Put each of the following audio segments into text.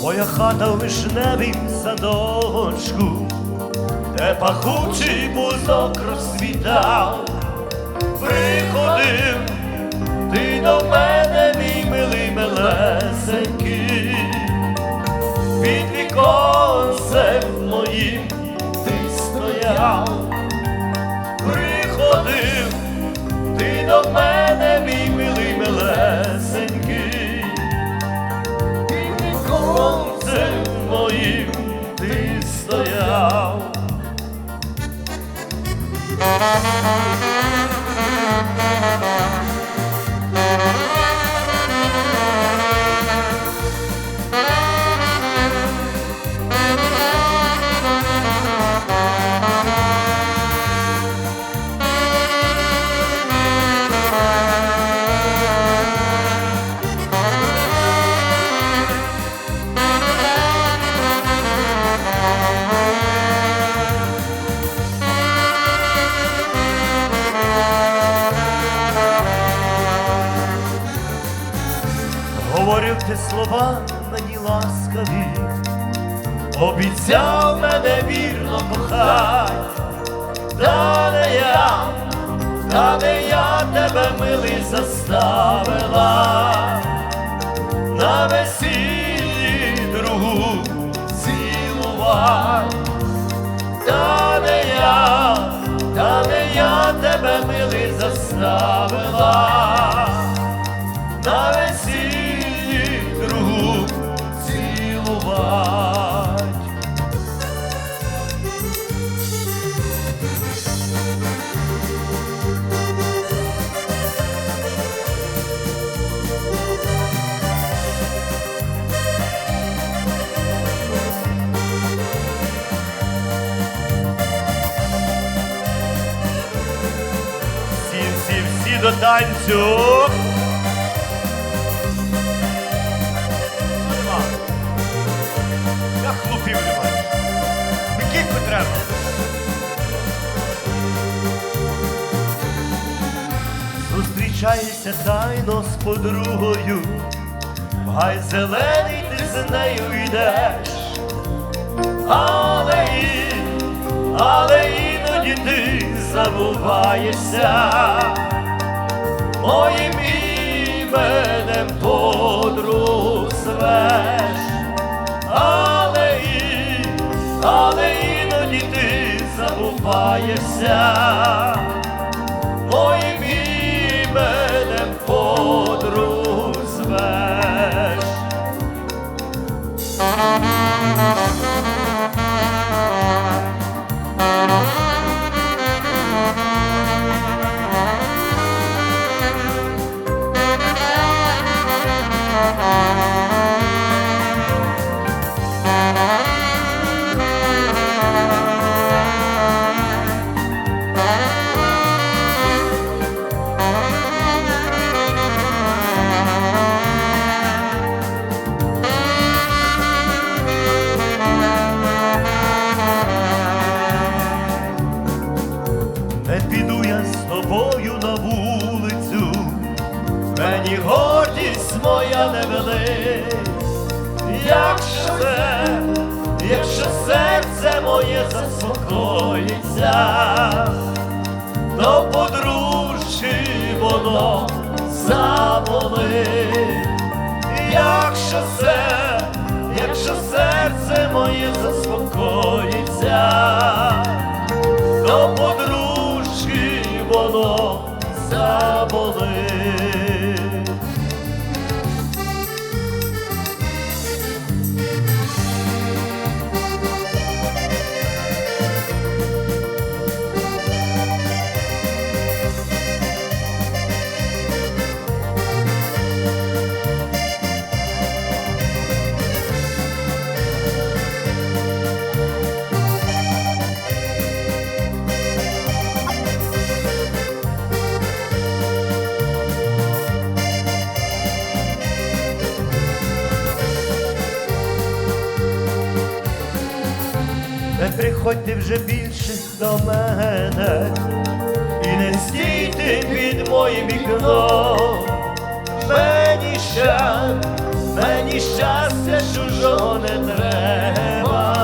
та в вишневім садочку, де пахучий бузок розцвітав, приходив ти до мене, мій милий милесенький, під віконцем моїм ти стояв, приходив ти до мене, мій милий милесенький, віконцем моїм ти стояв. Ти слова мені ласкаві, обіцяв мене вірно кохать, та не я, та не я тебе милий заставила, на весіллі другу цілувать, та не я, та не я тебе милий заставила Всі, до танцю. Я хлопів немає. Викільку треба. Зустрічаєшся тайно з подругою, гай зелений ти з нею йдеш, але, і- але забуваєшся. Моїм іменем подруг свеш, але, і, але іноді ти забуваєшся, моїм гордість моя не вели, якщо це, якщо серце моє заспокоїться, то подружчі воно заболить, якщо це, якщо серце моє заспокоїться до подружки воно заболить. Приходьте вже більше до мене. І не стійте під моїм вікном. Мені ще, мені щастя чужого не треба,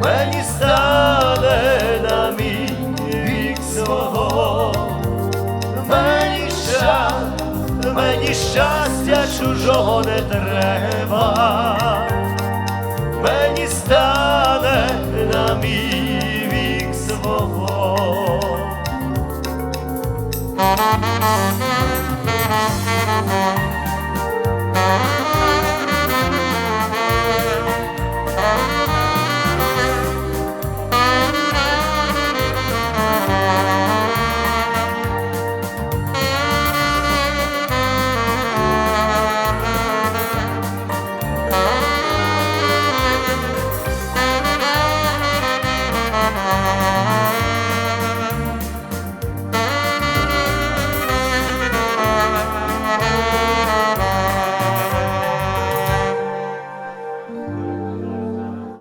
мені стане на мій вік свого, мені щастя, мені щастя чужого не треба, на вік свого.